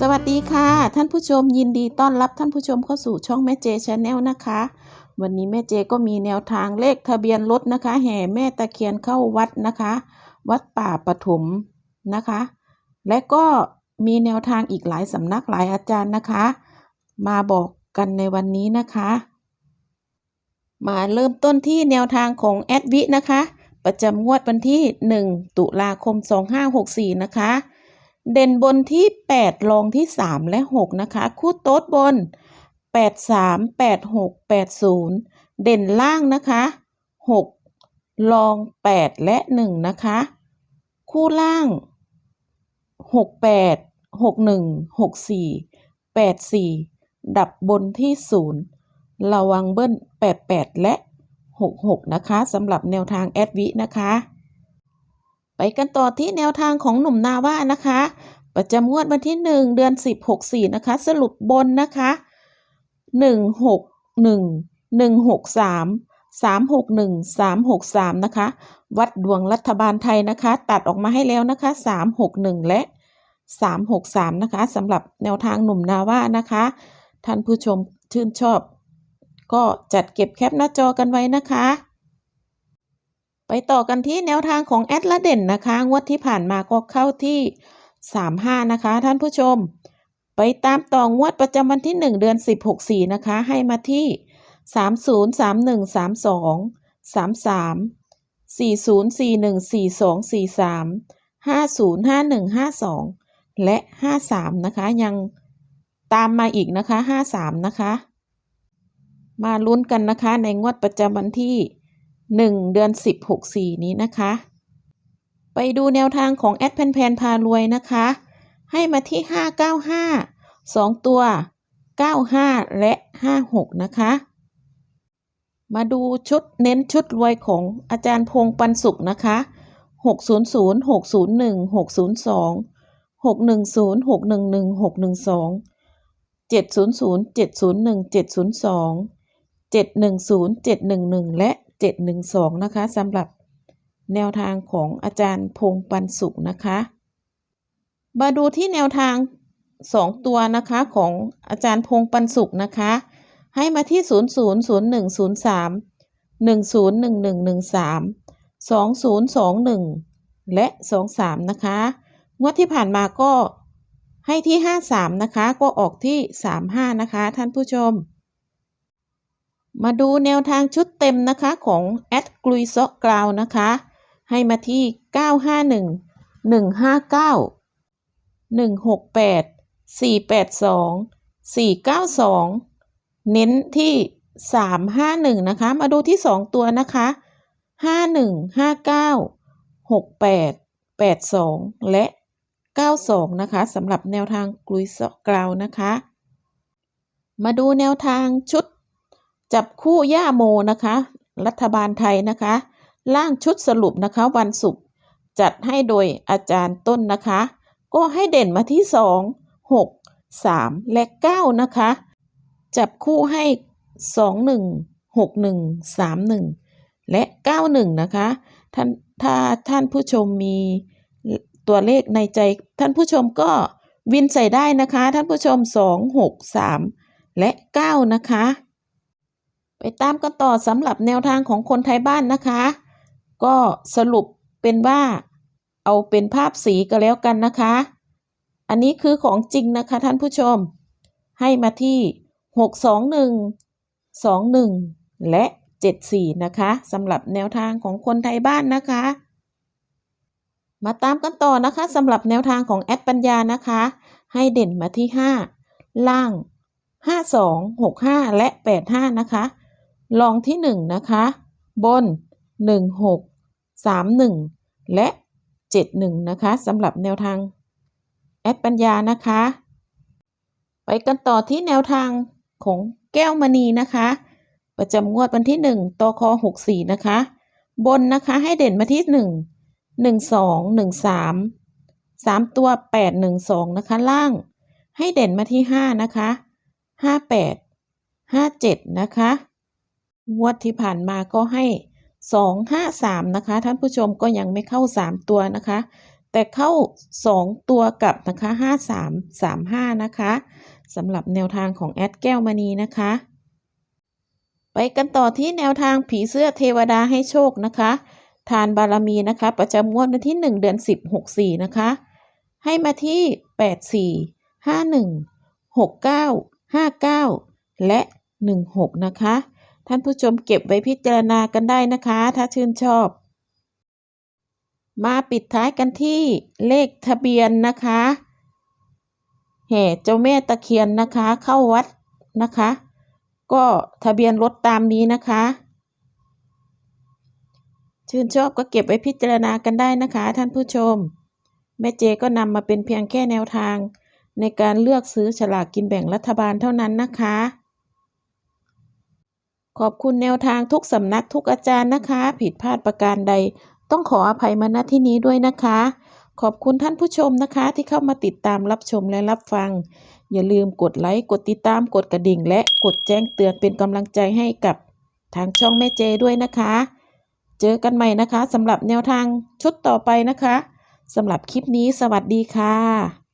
สวัสดีค่ะ ท่านผู้ชมยินดีต้อนรับท่านผู้ชมเข้าสู่ช่องแม่เจชาแนลนะคะ วันนี้แม่เจก็มีแนวทางเลขทะเบียนรถนะคะ แห่แม่ตะเคียนเข้าวัดนะคะ วัดป่าปฐมนะคะ และก็มีแนวทางอีกหลายสำนักหลายอาจารย์นะคะ มาบอกกันในวันนี้นะคะ มาเริ่มต้นที่แนวทางของแอดวินะคะ ประจำงวดวันที่ 1 ตุลาคม 2564 นะคะ เด่นบนที่ 8 รองที่ 3 และ 6 นะคะ คู่โต๊ดบน 8 3 8 6 8 0 เด่นล่างนะคะ 6 รอง 8 และ 1 นะคะ คู่ล่าง 6 8 6 1 6 4 8 4 ดับบนที่ 0 ระวังเบิ้ล 88 และ 66 นะคะสำหรับแนวทางแอดวินะคะ ไปกันต่อที่แนวทางของหนุ่มนาว่านะคะ ประจำงวดวันที่ 1 เดือน 10 64 นะคะ สรุปบนนะคะ 161 163 361 363 นะคะ วัดดวงรัฐบาลไทยนะคะ ตัดออกมาให้แล้วนะคะ 361 และ 363 นะคะสำหรับแนวทางหนุ่มนาว่านะคะ ท่านผู้ชมชื่นชอบ ก็จัดเก็บแคปหน้าจอกันไว้นะคะ ไปต่อกันที่แนวทางของแอดละเด่นนะคะ งวดที่ผ่านมาก็เข้าที่ 35 นะคะ ท่านผู้ชม ไปตามต่องวดประจำวันที่ 1 เดือน 10 64 นะคะ ให้มาที่ 30 31 32 33 40 41 42 43 50 51 52 และ 53 นะคะ ยังตามมาอีกนะคะ 53 นะคะ มาลุ้นกันนะคะในงวดประจำวันที่ 1 เดือน 10 64 นี้นะคะ ไปดูแนวทางของแอดแพนแพนพารวยนะคะ ให้มาที่ 595 2 ตัว 95 และ 56 นะคะ มาดูชุดเน้นชุดรวยของอาจารย์พงปันสุขนะคะ 600 601 602 610 611 612 700 701 702 710 711 และ 712 นะคะสำหรับแนวทางของอาจารย์พงษ์ปันสุขนะคะ มาดูที่แนวทาง 2 ตัวนะคะของอาจารย์พงษ์ปันสุขนะคะ ให้มาที่ 000103 101113 2021 และ 23 นะคะ งวดที่ผ่านมาก็ให้ที่ 53 นะคะ ก็ออกที่ 35 นะคะ ท่านผู้ชม มาดูแนวทางชุดเต็มนะคะของแอดกลุยซอกกราวนะคะ ให้มาที่ 951 159 168 482 492 เน้นที่ 351 นะคะ มาดูที่ 2 ตัวนะคะ 51 59 68 82 และ 92 นะคะสำหรับแนวทางกลุยซอกกราวนะคะ มาดูแนวทางชุด จับคู่ย่าโมนะคะ รัฐบาลไทยนะคะล่างชุดสรุปนะคะ วันศุกร์จัดให้โดยอาจารย์ต้นนะคะ ก็ให้เด่นมาที่ 2 6 3 และ 9 นะคะ จับคู่ให้ 2 1 6 1 3 1 และ 91 นะคะ ท่านถ้าท่านผู้ชมมีตัวเลขในใจ ท่านผู้ชมก็วินใส่ได้นะคะ ท่านผู้ชม 2 6 3 และ 9 นะคะ ไปตามกันต่อสำหรับแนวทางของคนไทยบ้านนะคะ ก็สรุปเป็นว่าเอาเป็นภาพสีก็แล้วกันนะคะ อันนี้คือของจริงนะคะท่านผู้ชม ให้มาที่ 621 21 และ 74 นะคะสำหรับแนวทางของคนไทยบ้านนะคะ มาตามกันต่อนะคะสำหรับแนวทางของแอดปัญญานะคะ ให้เด่นมาที่ 5 ล่าง 52 65 และ 85 นะคะ ลองที่ 1 นะคะ บน 16 31 และ 71 นะคะสำหรับแนวทางแอดปัญญานะคะ ไปกันต่อที่แนวทางของแก้วมณีนะคะ ประจำงวดวันที่ 1ตค64 นะคะ บนนะคะให้เด่นมาที่ 1 1 2 1 3 3 ตัว 8 1 2 นะคะ ล่างให้เด่นมาที่ 5 นะคะ 58 57 นะคะ งวดที่ผ่านมาก็ให้2 5 3นะคะ ท่านผู้ชมก็ยังไม่เข้า3ตัวนะคะ แต่เข้า2ตัวกับนะคะ5335นะคะสำหรับแนวทางของแอดแก้วมณีนะคะ ไปกันต่อที่แนวทางผีเสื้อเทวดาให้โชคนะคะ ทานบารมีนะคะ ประจำงวดวันที่1เดือน10 64นะคะ ให้มาที่84 51 69 59และ16นะคะ ท่านผู้ชมเก็บไว้พิจารณากันได้นะคะ ถ้าชื่นชอบ มาปิดท้ายกันที่เลขทะเบียนนะคะแห่เจ้าแม่ตะเคียนนะคะ เข้าวัดนะคะ ก็ทะเบียนรถตามนี้นะคะ ชื่นชอบก็เก็บไว้พิจารณากันได้นะคะ ท่านผู้ชม แม่เจก็นำมาเป็นเพียงแค่แนวทาง ในการเลือกซื้อฉลากกินแบ่งรัฐบาลเท่านั้นนะคะ ขอบคุณแนวทางทุกสำนักทุกอาจารย์นะคะ ผิดพลาดประการใด ต้องขออภัยมาณที่นี้ด้วยนะคะ ขอบคุณท่านผู้ชมนะคะ ที่เข้ามาติดตามรับชมและรับฟัง อย่าลืมกดไลค์กดติดตามกดกระดิ่ง และกดแจ้งเตือนเป็นกำลังใจให้กับทางช่องแม่เจด้วยนะคะ เจอกันใหม่นะคะสำหรับแนวทางชุดต่อไปนะคะสำหรับคลิปนี้สวัสดีค่ะ